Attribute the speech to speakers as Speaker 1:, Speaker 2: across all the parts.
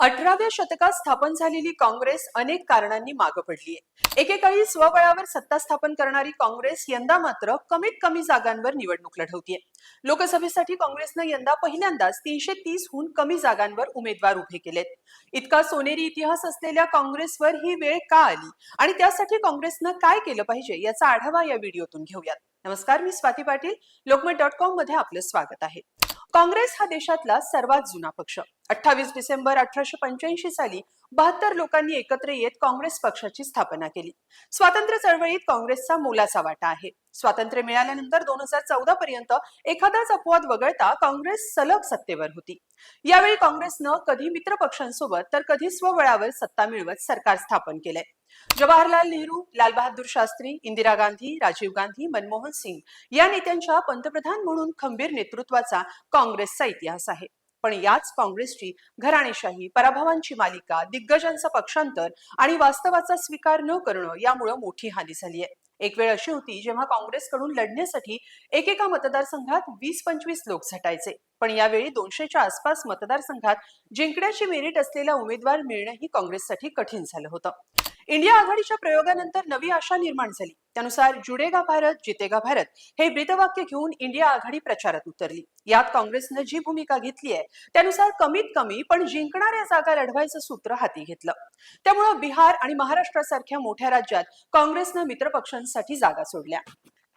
Speaker 1: अठराव्या शतकात स्थापन झालेली काँग्रेस अनेक कारणांनी मागं आहे. एकेकाळी स्वबळावर सत्ता स्थापन करणारी काँग्रेस यंदा मात्र कमीत कमी जागांवर निवडणूक लढवतीये. लोकसभेसाठी काँग्रेसनं यंदा पहिल्यांदाच तीनशे तीसहून कमी जागांवर उमेदवार उभे केलेत. इतका सोनेरी इतिहास असलेल्या काँग्रेसवर ही वेळ का आली आणि त्यासाठी काँग्रेसनं काय केलं पाहिजे याचा आढावा या व्हिडिओतून घेऊयात. नमस्कार मी स्वाती पाटील. लोकमत डॉट कॉममध्ये आपलं स्वागत आहे. काँग्रेस हा देशातला सर्वात जुना पक्ष. अठ्ठावीस डिसेंबर अठराशे पंच्याऐंशी साली बहात्तर लोकांनी एकत्र येत काँग्रेस पक्षाची स्थापना केली. स्वातंत्र्य चळवळीत काँग्रेसचा मोलाचा वाटा आहे. स्वातंत्र्य मिळाल्यानंतर दोन हजार चौदा पर्यंत एखादाच अपवाद वगळता काँग्रेस सलग सत्तेवर होती. यावेळी काँग्रेसनं कधी मित्र पक्षांसोबत तर कधी स्वबळावर सत्ता मिळवत सरकार स्थापन केलंय. जवाहरलाल नेहरू लालबहादूर शास्त्री इंदिरा गांधी राजीव गांधी मनमोहन सिंग या नेत्यांच्या पंतप्रधान म्हणून खंबीर नेतृत्वाचा काँग्रेसचा इतिहास आहे. पण याच काँग्रेसची घराणेशाही पराभवांची मालिका दिग्गजांचं पक्षांतर आणि वास्तवाचा स्वीकार न करणं यामुळं मोठी हानी झाली आहे एक वेळ अशी होती जेव्हा काँग्रेसकडून लढण्यासाठी एकेका मतदारसंघात वीस पंचवीस लोक झटायचे. पण यावेळी दोनशेच्या आसपास मतदारसंघात जिंकण्याची मेरिट असलेला उमेदवार मिळणंही काँग्रेससाठी कठीण झालं होतं. इंडिया आघाडीच्या प्रयोगानंतर नवी आशा निर्माण झाली. त्यानुसार जुडेगा भारत जितेगा भारत हे ब्रीदवाक्य घेऊन इंडिया आघाडी प्रचारात उतरली. यात काँग्रेसनं जी भूमिका घेतली आहे त्यानुसार कमीत कमी पण जिंकणाऱ्या जागा लढवायचं सूत्र हाती घेतलं. त्यामुळं बिहार आणि महाराष्ट्रासारख्या मोठ्या राज्यात काँग्रेसनं मित्रपक्षांसाठी जागा सोडल्या.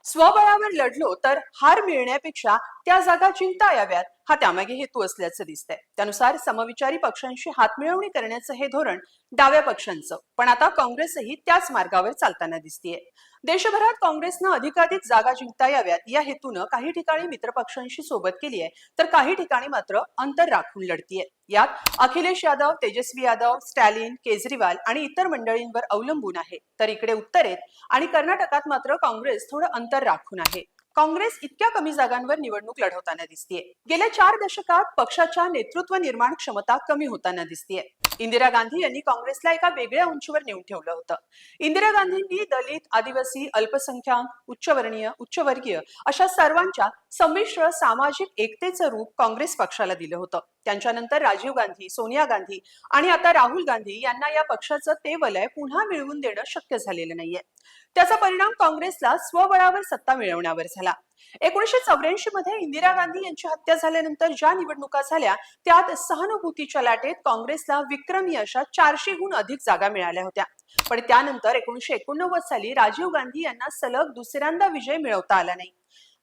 Speaker 1: स्वबळावर लढलो तर हार मिळण्यापेक्षा त्या जागा जिंकता याव्यात हा त्यामागे हेतू असल्याचं दिसतंय. त्यानुसार समविचारी पक्षांशी हातमिळवणी करण्याचं हे धोरण डाव्या पक्षांचं. पण आता काँग्रेसही त्याच मार्गावर चालताना दिसतीये. देशभरात काँग्रेसनं अधिकाधिक जागा जिंकता याव्यात या हेतूनं काही ठिकाणी मित्रपक्षांशी सोबत केली आहे तर काही ठिकाणी मात्र अंतर राखून लढतीये. यात अखिलेश यादव तेजस्वी यादव स्टॅलिन केजरीवाल आणि इतर मंडळींवर अवलंबून आहे. तर इकडे उत्तरेत आणि कर्नाटकात मात्र काँग्रेस थोडं अंतर राखून आहे. काँग्रेस इतक्या कमी जागांवर निवडणूक लढवताना दिसतीये. गेल्या चार दशकात पक्षाच्या नेतृत्व निर्माण क्षमता कमी होताना दिसतीये. इंदिरा गांधी यांनी काँग्रेसला एका वेगळ्या उंचीवर नेऊन ठेवलं होतं. इंदिरा गांधींनी दलित आदिवासी अल्पसंख्याक उच्चवर्णीय उच्चवर्गीय अशा सर्वांच्या संमिश्र सामाजिक एकतेचं रूप काँग्रेस पक्षाला दिलं होतं. त्यांच्यानंतर राजीव गांधी सोनिया गांधी आणि आता राहुल गांधी यांना या पक्षाचं ते वलय पुन्हा मिळवून देणं शक्य झालेलं नाहीये. त्याचा परिणाम काँग्रेसला स्वबळावर सत्ता मिळवण्यावर झाला. एकोणीशे चौऱ्याऐंशी मध्ये इंदिरा गांधी यांची हत्या झाल्यानंतर ज्या निवडणुका झाल्या त्यात सहानुभूतीच्या लाटेत काँग्रेसला विक्रमी अशा चारशेहून अधिक जागा मिळाल्या होत्या. पण त्यानंतर एकोणीशे एकोणनव्वद साली राजीव गांधी यांना सलग दुसऱ्यांदा विजय मिळवता आला नाही.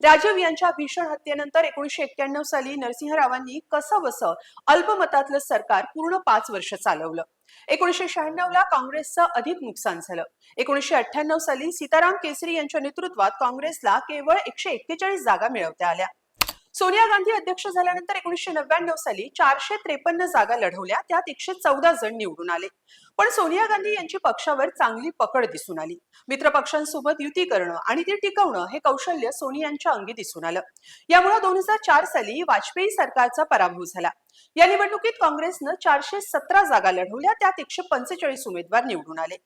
Speaker 1: राजीव यांच्या भीषण हत्येनंतर एकोणीशे एक्क्याण्णव साली नरसिंहरावांनी कसं बसं अल्पमतातलं सरकार पूर्ण पाच वर्ष चालवलं? एकोणीशे शहाण्णव ला काँग्रेसचं अधिक नुकसान झालं. एकोणीशे अठ्ठ्याण्णव साली सीताराम केसरी यांच्या नेतृत्वात काँग्रेसला केवळ एकशे एक्केचाळीस जागा मिळवता आल्या. सोनिया गांधी अध्यक्ष झाल्यानंतर एकोणीशे नव्याण्णव साली चारशे त्रेपन्न जागा लढवल्या. त्यात एकशे चौदा जण निवडून आले. पण सोनिया गांधी यांची पक्षावर चांगली पकड दिसून आली. मित्र पक्षांसोबत युती करणं आणि ती टिकवणं हे कौशल्य सोनियांच्या अंगी दिसून आलं. यामुळे दोन हजार चार साली वाजपेयी सरकारचा पराभव झाला. या निवडणुकीत काँग्रेसनं चारशे सतरा जागा लढवल्या त्यात एकशे पंचेचाळीस उमेदवार निवडून आले.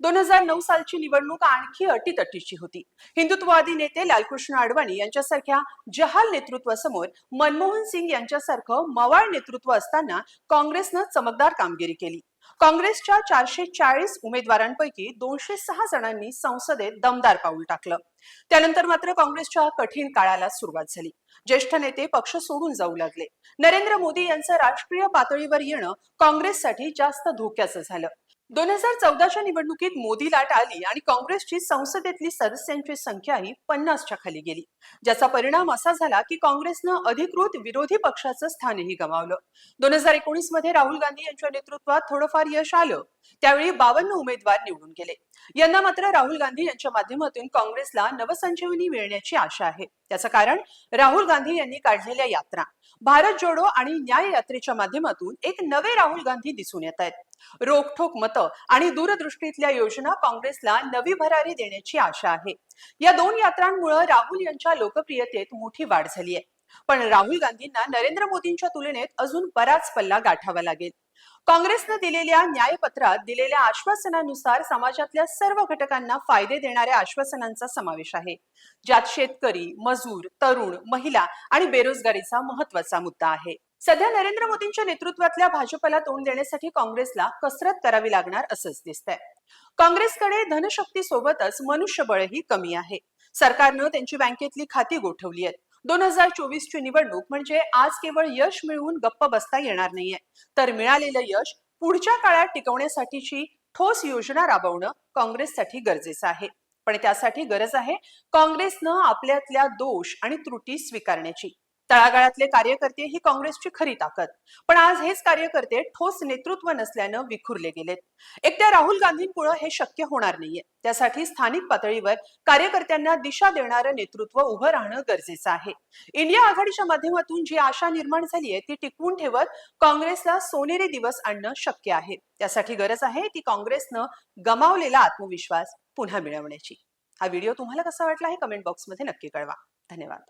Speaker 1: दोन हजार नऊ सालची निवडणूक आणखी अटीतटीची होती. हिंदुत्ववादी नेते लालकृष्ण अडवाणी यांच्यासारख्या जहाल नेतृत्वासमोर मनमोहन सिंग यांच्यासारखं मवाळ नेतृत्व असताना काँग्रेसनं चमकदार कामगिरी केली. काँग्रेसच्या चारशे चाळीस उमेदवारांपैकी दोनशे सहा जणांनी संसदेत दमदार पाऊल टाकलं. त्यानंतर मात्र काँग्रेसच्या कठीण काळाला सुरुवात झाली. ज्येष्ठ नेते पक्ष सोडून जाऊ लागले. नरेंद्र मोदी यांचं राष्ट्रीय पातळीवर येणं काँग्रेससाठी जास्त धोक्याचं झालं. दोन हजार चौदाच्या निवडणुकीत मोदी लाट आली आणि काँग्रेसची संसदेतली सदस्यांची संख्याही पन्नासच्या खाली गेली ज्याचा परिणाम असा झाला की काँग्रेसनं अधिकृत विरोधी पक्षाचं स्थानही गमावलं. दोन हजार एकोणीसमध्ये राहुल गांधी यांच्या नेतृत्वात थोडंफार यश आलं त्यावेळी बावन्न उमेदवार निवडून गेले. यंदा मात्र राहुल गांधी यांच्या माध्यमातून काँग्रेसला नवसंजीवनी मिळण्याची आशा आहे. त्याचं कारण राहुल गांधी यांनी काढलेल्या यात्रा. भारत जोडो आणि न्याय यात्रेच्या माध्यमातून एक नवे राहुल गांधी दिसून येत आहेत. रोखोक मतं आणि दूरदृष्टीतल्या योजना काँग्रेसला नवी भरारी देण्याची आशा आहे. या दोन यात्रांमुळे राहुल यांच्या लोकप्रियतेत मोठी वाढ झाली आहे पण राहुल गांधींना नरेंद्र मोदींच्या तुलनेत अजून बराच पल्ला गाठावा लागेल. काँग्रेसनं दिलेल्या न्यायपत्रात दिलेल्या आश्वासनानुसार समाजातल्या सर्व घटकांना फायदे देणाऱ्या आश्वासनांचा समावेश आहे. ज्यात शेतकरी मजूर तरुण महिला आणि बेरोजगारीचा महत्त्वाचा मुद्दा आहे. सध्या नरेंद्र मोदींच्या नेतृत्वातल्या भाजपला तोंड देण्यासाठी काँग्रेसला कसरत करावी लागणार असंच दिसतंय. काँग्रेसकडे धनशक्ती सोबतच मनुष्यबळही कमी आहे. सरकारनं त्यांची बँकेतली खाती गोठवली आहेत. दोन हजार चोवीस ची निवडणूक म्हणजे आज केवळ यश मिळवून गप्प बसता येणार नाहीये. तर मिळालेलं यश पुढच्या काळात टिकवण्यासाठीची ठोस योजना राबवणं काँग्रेससाठी गरजेचं आहे. पण त्यासाठी गरज आहे काँग्रेसनं आपल्यातल्या दोष आणि त्रुटी स्वीकारण्याची. तळागाळातले कार्यकर्ते ही काँग्रेसची खरी ताकद. पण आज हेच कार्यकर्ते ठोस नेतृत्व नसल्यानं विखुरले गेलेत. एकट्या राहुल गांधींपुढे हे शक्य होणार नाहीये. त्यासाठी स्थानिक पातळीवर कार्यकर्त्यांना दिशा देणारं नेतृत्व उभं राहणं गरजेचं आहे. इंडिया आघाडीच्या माध्यमातून जी आशा निर्माण झाली आहे ती टिकवून ठेवत काँग्रेसला सोनेरी दिवस आणणं शक्य आहे. त्यासाठी गरज आहे ती काँग्रेसनं गमावलेला आत्मविश्वास पुन्हा मिळवण्याची. हा व्हिडिओ तुम्हाला कसा वाटला हे कमेंट बॉक्समध्ये नक्की कळवा. धन्यवाद.